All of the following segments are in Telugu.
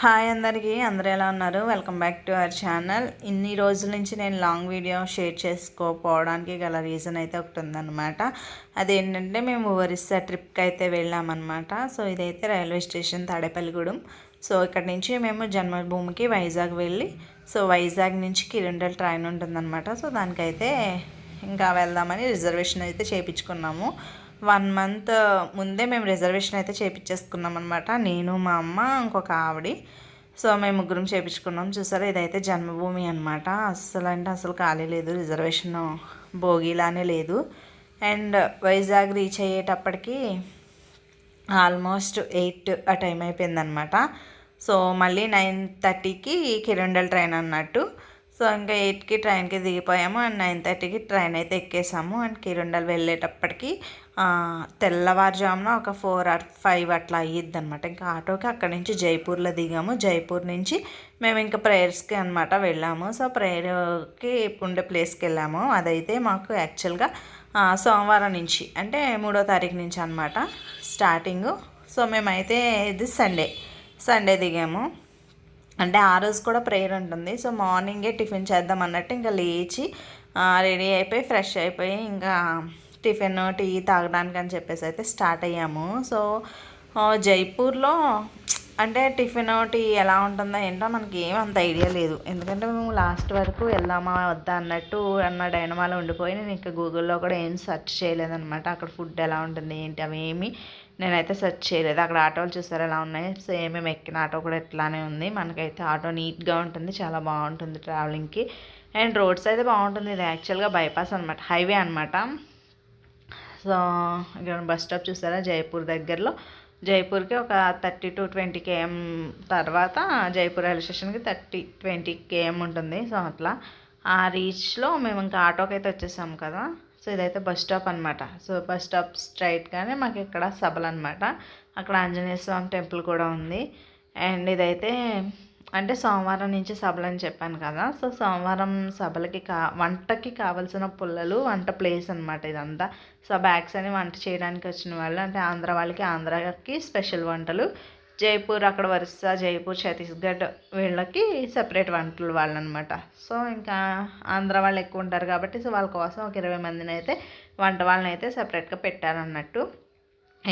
హాయ్ అందరికీ అందరూ ఎలా ఉన్నారు? Welcome back to our channel. ఇన్ని రోజుల నుంచి నేను లాంగ్ వీడియో షేర్ చేసుకోకపోవడానికి గల రీజన్ అయితే ఒకటి ఉందన్నమాట. అదేంటంటే మేము ఒరిస్సా ట్రిప్కి అయితే వెళ్ళామన్నమాట. సో ఇదైతే రైల్వే స్టేషన్ తాడేపల్లిగూడెం. సో ఇక్కడ నుంచి మేము జన్మభూమికి వైజాగ్ వెళ్ళి సో వైజాగ్ నుంచి కిరండల్ ట్రైన్ ఉంటుందన్నమాట. సో దానికైతే ఇంకా వెళ్దామని రిజర్వేషన్ అయితే చేయించుకున్నాము వన్ మంత్ ముందే మేము రిజర్వేషన్ అయితే చేయించేసుకున్నాం అనమాట నేను మా అమ్మ ఇంకొక ఆవిడ. సో మేము ముగ్గురం చేయించుకున్నాం చూసారా ఇదైతే జన్మభూమి అనమాట అస్సలు అంటే అసలు ఖాళీ లేదు. రిజర్వేషన్ భోగిలానే లేదు. అండ్ వైజాగ్ రీచ్ అయ్యేటప్పటికి ఆల్మోస్ట్ ఎయిట్ ఆ టైం అయిపోయిందనమాట సో మళ్ళీ నైన్ థర్టీకి కిరండల్ ట్రైన్ అన్నట్టు. సో ఇంకా ఎయిట్కి ట్రైన్కి దిగిపోయాము. అండ్ నైన్ థర్టీకి ట్రైన్ అయితే ఎక్కేసాము. అండ్ కిరండల్ వెళ్ళేటప్పటికి తెల్లవారుజామున ఒక ఫోర్ ఆర్ ఫైవ్ అట్లా అయ్యిద్ది అనమాట ఇంకా ఆటోకి అక్కడి నుంచి జైపూర్లో దిగాము. జైపూర్ నుంచి మేము ఇంకా ప్రేయర్స్కి అనమాట వెళ్ళాము. సో ప్రేయర్కి ఉండే ప్లేస్కి వెళ్ళాము. అదైతే మాకు యాక్చువల్గా సోమవారం నుంచి అంటే మూడో తారీఖు నుంచి అనమాట స్టార్టింగు. సో మేమైతే ఇది సండే సండే దిగాము. అంటే ఆ రోజు కూడా ప్రేయర్ ఉంటుంది. సో మార్నింగే టిఫిన్ చేద్దాం అన్నట్టు ఇంకా లేచి రెడీ అయిపోయి ఫ్రెష్ అయిపోయి ఇంకా టిఫిన్ టీ తాగడానికి అని చెప్పేసి అయితే స్టార్ట్ అయ్యాము. సో జైపూర్లో అంటే టిఫిన్ టీ ఎలా ఉంటుందో ఏంటో మనకి ఏం అంత ఐడియా లేదు. ఎందుకంటే మేము లాస్ట్ వరకు వెళ్దామా వద్దా అన్నట్టు అన్న డైనమాలో ఉండిపోయి నేను ఇంకా గూగుల్లో కూడా ఏం సెర్చ్ చేయలేదన్నమాట. అక్కడ ఫుడ్ ఎలా ఉంటుంది ఏంటి అవి ఏమి నేనైతే సెర్చ్ చేయలేదు. అక్కడ ఆటోలు చూసారు ఎలా ఉన్నాయి? సేమ్ మేము ఎక్కిన ఆటో కూడా ఎట్లానే ఉంది. మనకైతే ఆటో నీట్గా ఉంటుంది చాలా బాగుంటుంది ట్రావెలింగ్కి. అండ్ రోడ్స్ అయితే బాగుంటుంది. ఇది యాక్చువల్గా బైపాస్ అనమాట హైవే అనమాట సో ఇక్కడ బస్ స్టాప్ చూసారా? జైపూర్ దగ్గరలో. జైపూర్కి ఒక థర్టీ టు ట్వంటీ కేఎం తర్వాత జైపూర్ రైల్వే స్టేషన్కి థర్టీ ట్వంటీ కేఎం ఉంటుంది. సో అట్లా. ఆ రీచ్లో మేము ఇంకా ఆటోకి అయితే వచ్చేసాము కదా. సో ఇదైతే బస్ స్టాప్ అనమాట సో బస్ స్టాప్ స్ట్రైట్గానే మాకు ఇక్కడ సభలు అనమాట అక్కడ ఆంజనేయ స్వామి టెంపుల్ కూడా ఉంది. అండ్ ఇదైతే అంటే సోమవారం నుంచి సభలు అని చెప్పాను కదా సో సోమవారం సభలకి కా వంటకి కావలసిన పుల్లలు వంట ప్లేస్ అనమాట ఇదంతా. సో బ్యాగ్స్ అని వంట చేయడానికి వచ్చిన వాళ్ళు అంటే ఆంధ్ర వాళ్ళకి ఆంధ్రాకి స్పెషల్ వంటలు. జైపూర్ అక్కడ వరుస జైపూర్ ఛత్తీస్గఢ్ వీళ్ళకి సెపరేట్ వంటలు వాళ్ళు అనమాట సో ఇంకా ఆంధ్ర వాళ్ళు ఎక్కువ ఉంటారు కాబట్టి సో వాళ్ళ కోసం ఒక ఇరవై మందిని అయితే వంట వాళ్ళని అయితే సెపరేట్గా పెట్టారన్నట్టు.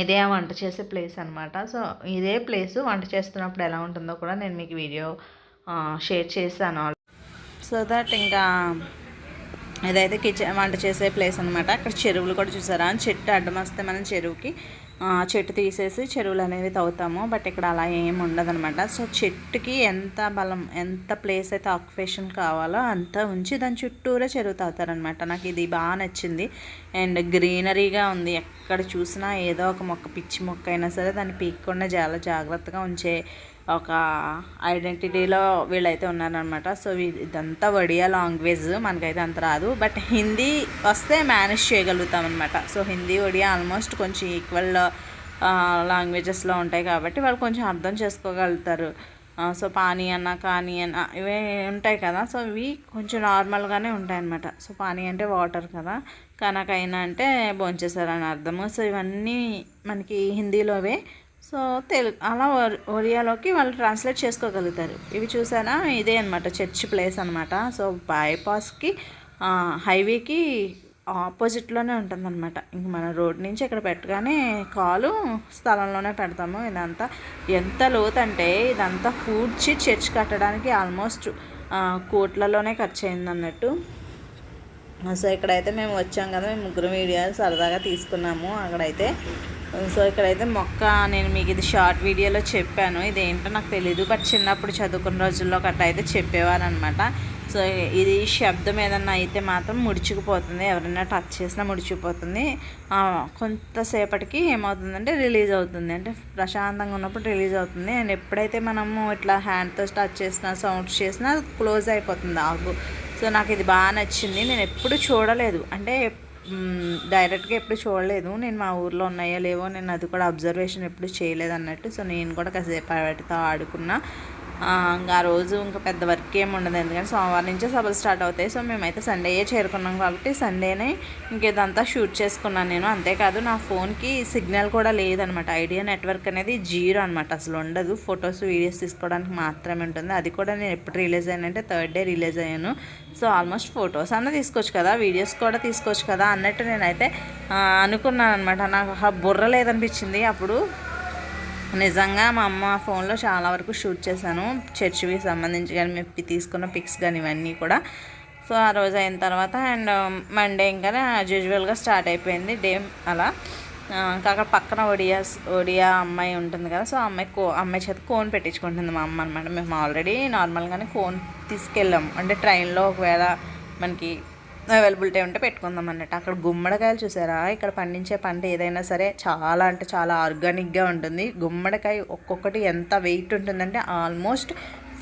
ఇదే వంట చేసే ప్లేస్ అనమాట సో ఇదే ప్లేస్ వంట చేస్తున్నప్పుడు ఎలా ఉంటుందో కూడా నేను మీకు వీడియో షేర్ చేశాను. సో దట్ ఇంకా ఇదైతే కిచెన్ వంట చేసే ప్లేస్ అనమాట అక్కడ చెరువులు కూడా చూసారా? చెట్టు అడ్డం వస్తే మనం చెరువుకి చెట్టు తీసేసి చెరువులు అనేవి తవ్వుతాము. బట్ ఇక్కడ అలా ఏమి ఉండదనమాట సో చెట్టుకి ఎంత బలం ఎంత ప్లేస్ అయితే ఆక్యుపేషన్ కావాలో అంత ఉంచి దాని చుట్టూరే చెరువు తాగుతారనమాట నాకు ఇది బాగా నచ్చింది. అండ్ గ్రీనరీగా ఉంది. ఎక్కడ చూసినా ఏదో ఒక మొక్క పిచ్చి మొక్క అయినా సరే దాన్ని పీక్కుండా చాలా జాగ్రత్తగా ఉంచే ఒక ఐడెంటిటీలో వీళ్ళైతే ఉన్నారనమాట సో ఇదంతా ఒడియా లాంగ్వేజ్ మనకైతే అంత రాదు. బట్ హిందీ వస్తే మేనేజ్ చేయగలుగుతాం అనమాట సో హిందీ ఒడియా ఆల్మోస్ట్ కొంచెం ఈక్వల్ లాంగ్వేజెస్లో ఉంటాయి కాబట్టి వాళ్ళు కొంచెం అర్థం చేసుకోగలుగుతారు. సో పానీ అన్న కానీ అన్న ఇవే ఉంటాయి కదా. సో ఇవి కొంచెం నార్మల్గానే ఉంటాయి అనమాట సో పానీ అంటే వాటర్ కదా. కనకైనా అంటే భోంచేశారని అర్థము. సో ఇవన్నీ మనకి హిందీలోవే. సో తెలుగు అలా ఒరియాలోకి వాళ్ళు ట్రాన్స్లేట్ చేసుకోగలుగుతారు. ఇవి చూసారా? ఇదే అనమాట చర్చ్ ప్లేస్ అనమాట సో బైపాస్కి హైవేకి ఆపోజిట్లోనే ఉంటుందన్నమాట. ఇంక మన రోడ్ నుంచి ఇక్కడ పెట్టగానే కాలు స్థలంలోనే పెడతాము ఇదంతా. ఎంత లోతు అంటే ఇదంతా పూడ్చి చర్చ్ కట్టడానికి ఆల్మోస్ట్ కోట్లలోనే ఖర్చు అయింది అన్నట్టు సో ఇక్కడైతే మేము వచ్చాం కదా మేము ముగ్గురు వీడియోలు సరదాగా తీసుకున్నాము అక్కడైతే. సో ఇక్కడైతే మొక్క నేను మీకు ఇది షార్ట్ వీడియోలో చెప్పాను. ఇది ఏంటో నాకు తెలీదు బట్ చిన్నప్పుడు చదువుకున్న రోజుల్లో కట్ట అయితే చెప్పేవారు అనమాట సో ఇది శబ్దం ఏదన్నా అయితే మాత్రం ముడుచుకుపోతుంది. ఎవరైనా టచ్ చేసినా ముడిచిపోతుంది కొంతసేపటికి ఏమవుతుందంటే రిలీజ్ అవుతుంది. అంటే ప్రశాంతంగా ఉన్నప్పుడు రిలీజ్ అవుతుంది. అండ్ ఎప్పుడైతే మనము ఇట్లా హ్యాండ్తో టచ్ చేసినా సౌండ్స్ చేసినా క్లోజ్ అయిపోతుంది ఆగు. సో నాకు ఇది బాగా నచ్చింది. నేను ఎప్పుడు చూడలేదు. అంటే డైరెక్ట్గా ఎప్పుడు చూడలేదు. నేను మా ఊర్లో ఉన్నాయో లేవో నేను అది కూడా అబ్జర్వేషన్ ఎప్పుడు చేయలేదు అన్నట్టు. సో నేను కూడా కాసేపు వాటితో ఆడుకున్నా. ఇంకా ఆ రోజు ఇంకా పెద్ద వర్క్ ఏమి ఉండదు. ఎందుకంటే సోమవారం నుంచే సభలు స్టార్ట్ అవుతాయి. సో మేమైతే సండేయే చేరుకున్నాం కాబట్టి సండేనే ఇంకేదంతా షూట్ చేసుకున్నాను నేను. అంతేకాదు నా ఫోన్కి సిగ్నల్ కూడా లేదనమాట. ఐడియా నెట్వర్క్ అనేది జీరో అనమాట. అసలు ఉండదు. ఫొటోస్ వీడియోస్ తీసుకోవడానికి మాత్రమే ఉంటుంది. అది కూడా నేను ఎప్పుడు రిలీజ్ అయ్యానంటే థర్డ్ డే రిలీజ్ అయ్యాను. సో ఆల్మోస్ట్ ఫొటోస్ అన్న తీసుకోవచ్చు కదా. వీడియోస్ కూడా తీసుకోవచ్చు కదా అన్నట్టు నేనైతే అనుకున్నాను అనమాట నాకు ఆ బుర్ర లేదనిపించింది. అప్పుడు నిజంగా మా అమ్మ ఫోన్లో చాలా వరకు షూట్ చేశాను. చర్చికి సంబంధించి కానీ మెప్పి తీసుకున్న పిక్స్ కానీ ఇవన్నీ కూడా. సో ఆ రోజు అయిన తర్వాత అండ్ మండే ఇంకా యాజ్ యూజువల్గా స్టార్ట్ అయిపోయింది డే అలా. కాక అక్కడ పక్కన ఒడియాస్ ఒడియా అమ్మాయి ఉంటుంది కదా సో అమ్మాయి కో అమ్మాయి చేత కోన్ పెట్టించుకుంటుంది మా అమ్మ అనమాట మేము ఆల్రెడీ నార్మల్గానే కోన్ తీసుకెళ్ళాం. అంటే ట్రైన్లో ఒకవేళ మనకి అవైలబిలిటీ ఉంటే పెట్టుకుందాం అన్నట్టు. అక్కడ గుమ్మడికాయలు చూసారా? ఇక్కడ పండించే పంట ఏదైనా సరే చాలా అంటే చాలా ఆర్గానిక్గా ఉంటుంది. గుమ్మడికాయ ఒక్కొక్కటి ఎంత వెయిట్ ఉంటుందంటే ఆల్మోస్ట్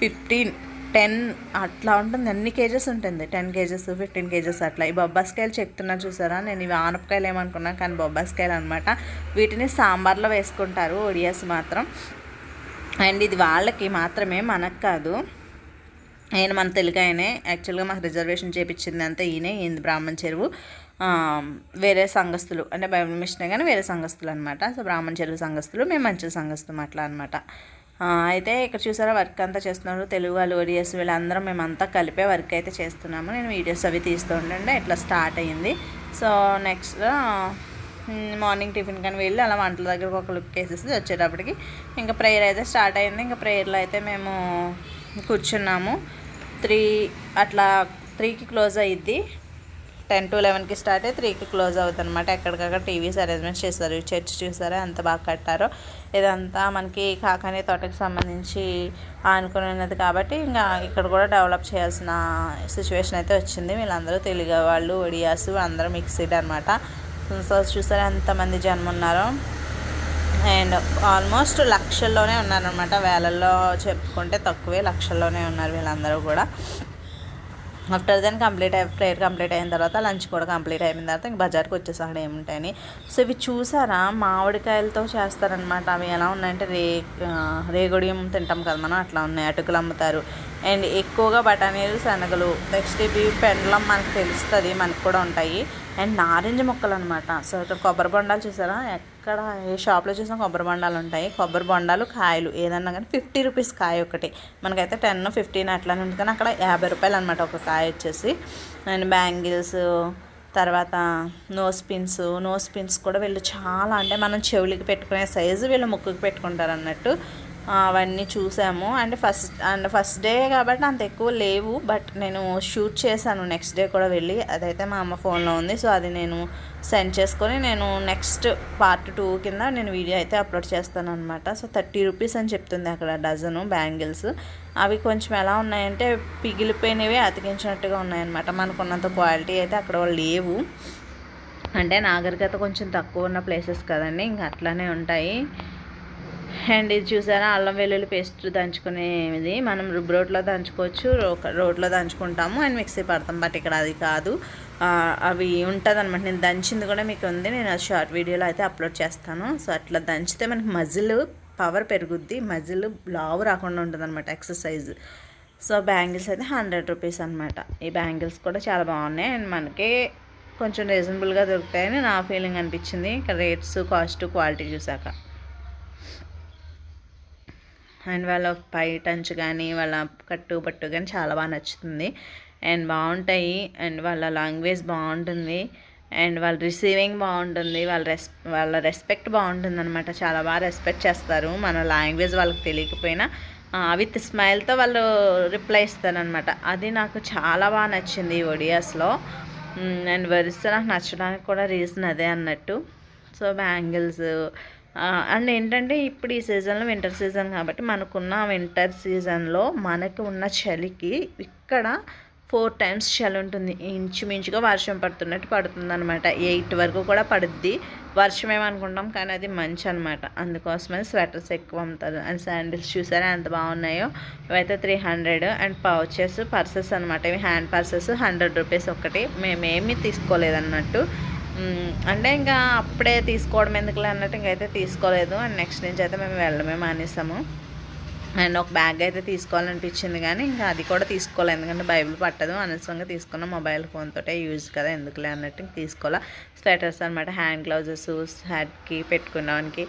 ఫిఫ్టీన్ టెన్ అట్లా ఉంటుంది. అన్ని కేజెస్ ఉంటుంది? టెన్ కేజెస్ ఫిఫ్టీన్ కేజెస్ అట్లా. ఈ బొబ్బాస్కాయలు చెప్తున్నా చూసారా? నేను ఇవి ఆనపకాయలు ఏమనుకున్నాను కానీ బొబ్బాస్కాయలు అనమాట వీటిని సాంబార్లో వేసుకుంటారు ఒడియాస్ మాత్రం. అండ్ ఇది వాళ్ళకి మాత్రమే మనకు కాదు. ఆయన మన తెలుగు ఆయనే. యాక్చువల్గా మాకు రిజర్వేషన్ చేయించింది అంతా ఈయనే ఈయన బ్రాహ్మణ చెరువు. వేరే సంఘస్థులు అంటే బైబిల్ మిషన్ కానీ వేరే సంఘస్థులు అనమాట సో బ్రాహ్మణ చెరువు సంఘస్థులు మేము మంచి సంఘస్థం అట్లా అనమాట అయితే ఇక్కడ చూసారా వర్క్ అంతా చేస్తున్నారు. తెలుగు వాళ్ళు ఒడియస్ వీళ్ళందరం మేమంతా కలిపే వర్క్ అయితే చేస్తున్నాము. నేను వీడియోస్ అవి తీస్తూ ఉండండి ఇట్లా స్టార్ట్ అయ్యింది. సో నెక్స్ట్ మార్నింగ్ టిఫిన్ కానీ వెళ్ళి అలా వంటల దగ్గరకు ఒక లుక్ వేసేసి వచ్చేటప్పటికి ఇంకా ప్రేయర్ అయితే స్టార్ట్ అయింది ఇంకా ప్రేయర్లో అయితే మేము కూర్చున్నాము. త్రీ అట్లా త్రీకి క్లోజ్ అయ్యిద్ది టెన్ టు లెవెన్కి స్టార్ట్ అయ్యి త్రీకి క్లోజ్ అవుతుంది అనమాట ఎక్కడికక్కడ టీవీస్ అరేంజ్మెంట్స్ చేస్తారు చర్చ్ చూసారా ఎంత బాగా కట్టారో ఇదంతా మనకి కాకానే తోటకి సంబంధించి ఆనుకుని ఉన్నది కాబట్టి ఇంకా ఇక్కడ కూడా డెవలప్ చేయాల్సిన సిచ్యువేషన్ అయితే వచ్చింది. వీళ్ళందరూ తెలుగు వాళ్ళు ఒడియాస్ అందరూ మిక్స్డ్ అనమాట సో చూసారా ఎంతమంది జన్మ ఉన్నారో. అండ్ ఆల్మోస్ట్ లక్షల్లోనే ఉన్నారనమాట వేలల్లో చెప్పుకుంటే తక్కువే లక్షల్లోనే ఉన్నారు వీళ్ళందరూ కూడా. ఆఫ్టర్ దెన్ కంప్లీట్ అయి ప్రేయర్ కంప్లీట్ అయిన తర్వాత లంచ్ కూడా కంప్లీట్ అయిన తర్వాత ఇంక బజార్కి వచ్చేసాం. అక్కడ ఏముంటాయని. సో ఇవి చూసారా? మామిడికాయలతో చేస్తారనమాట అవి ఎలా ఉన్నాయంటే రే రేగుడియం తింటాం కదా మనం అట్లా ఉన్నాయి. అటుకులు అమ్ముతారు. అండ్ ఎక్కువగా బఠానీలు శనగలు నెక్స్ట్ ఇవి పెండలం మనకు తెలుస్తుంది మనకు కూడా ఉంటాయి. అండ్ నారింజ మొక్కలు అనమాట సో ఇక్కడ కొబ్బరి బొండాలు చూసారా? ఇక్కడ ఏ షాప్లో చూసినా కొబ్బరి బొండాలు ఉంటాయి. కొబ్బరి బొండాలు కాయలు ఏదన్నా కానీ ఫిఫ్టీ రూపీస్ కాయ ఒకటి. మనకైతే టెన్ ఫిఫ్టీన్ అట్లానే ఉంటుంది. కానీ అక్కడ యాభై రూపాయలు అనమాట ఒక కాయ వచ్చేసి. అండ్ బ్యాంగిల్స్ తర్వాత నోస్ పిన్స్ నోస్ పిన్స్ కూడా వీళ్ళు చాలా అంటే మనం చెవులకి పెట్టుకునే సైజు వీళ్ళు ముక్కుకి పెట్టుకుంటారు అన్నట్టు. అవన్నీ చూసాము. And first and first day కాబట్టి అంత ఎక్కువ లేవు బట్ నేను షూట్ చేశాను నెక్స్ట్ డే కూడా వెళ్ళి. అదైతే మా అమ్మ ఫోన్లో ఉంది సో అది నేను సెండ్ చేసుకొని నేను నెక్స్ట్ పార్ట్ టూ కింద నేను వీడియో అయితే అప్లోడ్ చేస్తాను అనమాట సో థర్టీ రూపీస్ అని చెప్తుంది అక్కడ డజను బ్యాంగిల్స్. అవి కొంచెం ఎలా ఉన్నాయంటే పిగిలిపోయినవి అతికించినట్టుగా ఉన్నాయన్నమాట. మనకున్నంత క్వాలిటీ అయితే అక్కడ లేవు. అంటే నాగరికత కొంచెం తక్కువ ఉన్న ప్లేసెస్ కదండి ఇంకా అట్లానే ఉంటాయి. అండ్ ఇది చూసారా? అల్లం వెల్లుల్లి పేస్ట్ దంచుకునేది. మనం రుబ్బు రోట్లో దంచుకోవచ్చు రోట్లో దంచుకుంటాము. అండ్ మిక్సీ పడతాం బట్ ఇక్కడ అది కాదు. అవి ఉంటుందన్నమాట. నేను దంచింది కూడా మీకు ఉంది. నేను అది షార్ట్ వీడియోలో అయితే అప్లోడ్ చేస్తాను. సో అట్లా దంచితే మనకి మజిల్ పవర్ పెరుగుద్ది. మజిల్ లావు రాకుండా ఉంటుంది అనమాట ఎక్సర్సైజ్. సో బ్యాంగిల్స్ అయితే హండ్రెడ్ రూపీస్ అనమాట ఈ బ్యాంగిల్స్ కూడా చాలా బాగున్నాయి. అండ్ మనకి కొంచెం రీజనబుల్గా దొరుకుతాయని నా ఫీలింగ్ అనిపించింది. ఇక్కడ రేట్స్ కాస్ట్ క్వాలిటీ చూసాక. అండ్ వాళ్ళ పై టంచ్ కానీ వాళ్ళ కట్టు పట్టు కానీ చాలా బాగా నచ్చుతుంది. అండ్ బాగుంటాయి అండ్ వాళ్ళ లాంగ్వేజ్ బాగుంటుంది అండ్ వాళ్ళ రిసీవింగ్ బాగుంటుంది వాళ్ళ రెస్ వాళ్ళ రెస్పెక్ట్ బాగుంటుంది అనమాట చాలా బాగా రెస్పెక్ట్ చేస్తారు. మన లాంగ్వేజ్ వాళ్ళకి తెలియకపోయినా విత్ స్మైల్తో వాళ్ళు రిప్లై ఇస్తారనమాట అది నాకు చాలా బాగా నచ్చింది ఈ ఒడియాస్లో. అండ్ వరిస్తే నాకు నచ్చడానికి కూడా రీజన్ అదే అన్నట్టు. సో బ్యాంగిల్స్ అండ్ ఏంటంటే ఇప్పుడు ఈ సీజన్లో వింటర్ సీజన్ కాబట్టి మనకున్న వింటర్ సీజన్లో మనకు ఉన్న చలికి ఇక్కడ ఫోర్ టైమ్స్ చలి ఉంటుంది. ఇంచుమించుగా వర్షం పడుతున్నట్టు పడుతుంది అనమాట ఎయిట్ వరకు కూడా పడుద్ది. వర్షం ఏమనుకుంటాం? కానీ అది మంచి అనమాట అందుకోసమని స్వెటర్స్ ఎక్కువ అమ్ముతారు. అండ్ శాండిల్స్ చూసారా ఎంత బాగున్నాయో? ఇవైతే three hundred and pouches purses అనమాట ఇవి హ్యాండ్ పర్సెస్ హండ్రెడ్ రూపీస్ ఒకటి. మేమేమీ తీసుకోలేదన్నట్టు. అంటే ఇంకా అప్పుడే తీసుకోవడం ఎందుకులే అన్నట్టు ఇంకైతే తీసుకోలేదు. అండ్ నెక్స్ట్ నుంచి అయితే మేము వెళ్ళడమే మానేసాము. అండ్ ఒక బ్యాగ్ అయితే తీసుకోవాలనిపించింది కానీ ఇంకా అది కూడా తీసుకోవాలి. ఎందుకంటే బైబిల్ పట్టదు. అనవసరంగా తీసుకున్న మొబైల్ ఫోన్ తోటే యూజ్ కదా. ఎందుకులే అన్నట్టు తీసుకోవాలా. స్వెటర్స్ అనమాట హ్యాండ్ గ్లౌజెస్ హ్యాట్కి పెట్టుకున్నవానికి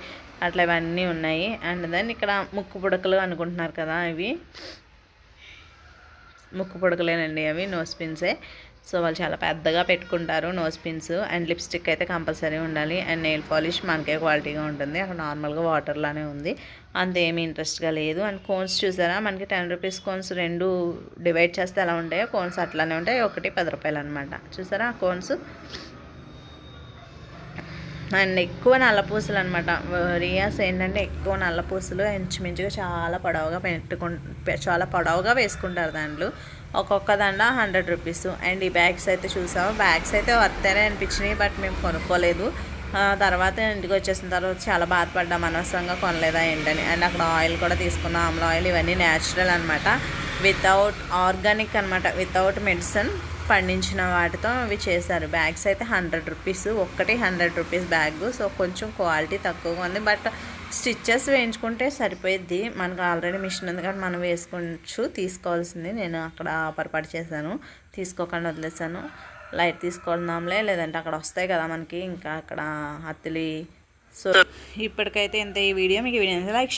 అట్లా ఇవన్నీ ఉన్నాయి. అండ్ దెన్ ఇక్కడ ముక్కు పుడకలు అనుకుంటున్నారు కదా ఇవి ముక్కు పుడకలేనండి అవి నోస్ పిన్సే సో వాళ్ళు చాలా పెద్దగా పెట్టుకుంటారు నోస్ పిన్స్ అండ్ లిప్స్టిక్ అయితే కంపల్సరీ ఉండాలి అండ్ నెయిల్ పాలిష్ మనకే క్వాలిటీగా ఉంటుంది. అక్కడ నార్మల్గా వాటర్లానే ఉంది. అంతేమీ ఇంట్రెస్ట్గా లేదు. అండ్ కోన్స్ చూసారా? మనకి టెన్ రూపీస్ కోన్స్ రెండు డివైడ్ చేస్తే ఎలా ఉంటాయో కోన్స్ అట్లానే ఉంటాయి. ఒకటి పది రూపాయలు అనమాట చూసారా? కోన్స్. అండ్ ఎక్కువ నల్లపూసలు అనమాట రియాస్ ఏంటంటే ఎక్కువ నల్లపూసలు ఇంచుమించుగా చాలా పొడవుగా పెట్టుకు చాలా పొడవుగా వేసుకుంటారు దాంట్లో. ఒక్కొక్క దండ హండ్రెడ్ రూపీస్. అండ్ ఈ బ్యాగ్స్ అయితే చూసాము బ్యాగ్స్ అయితే వర్తేనే అనిపించినాయి బట్ మేము కొనుక్కోలేదు. ఆ తర్వాత ఇంటికి వచ్చేసిన తర్వాత చాలా బాధపడ్డాం అనవసరంగా కొనలేదా ఏంటని. అండ్ అక్కడ ఆయిల్ కూడా తీసుకున్నాం ఆమ్ల ఆయిల్ ఇవన్నీ న్యాచురల్ అనమాట వితౌట్ ఆర్గానిక్ అనమాట వితౌట్ మెడిసిన్ పండించిన వాటితో అవి చేశారు. బ్యాగ్స్ అయితే హండ్రెడ్ రూపీస్ ఒక్కటి హండ్రెడ్ రూపీస్ బ్యాగ్. సో కొంచెం క్వాలిటీ తక్కువగా ఉంది బట్ స్టిచ్చెస్ వేయించుకుంటే సరిపోయిద్ది. మనకు ఆల్రెడీ మిషన్ ఉంది కాబట్టి మనం వేసుకోవచ్చు తీసుకోవాల్సింది. నేను అక్కడ పొరపాటు చేశాను. తీసుకోకుండా వదిలేసాను లైట్ తీసుకుందాంలే. లేదంటే అక్కడ వస్తాయి కదా మనకి. ఇంకా అక్కడ అత్తిలి సో ఇప్పటికైతే ఇంత ఈ వీడియో. మీకు వీడియో లైక్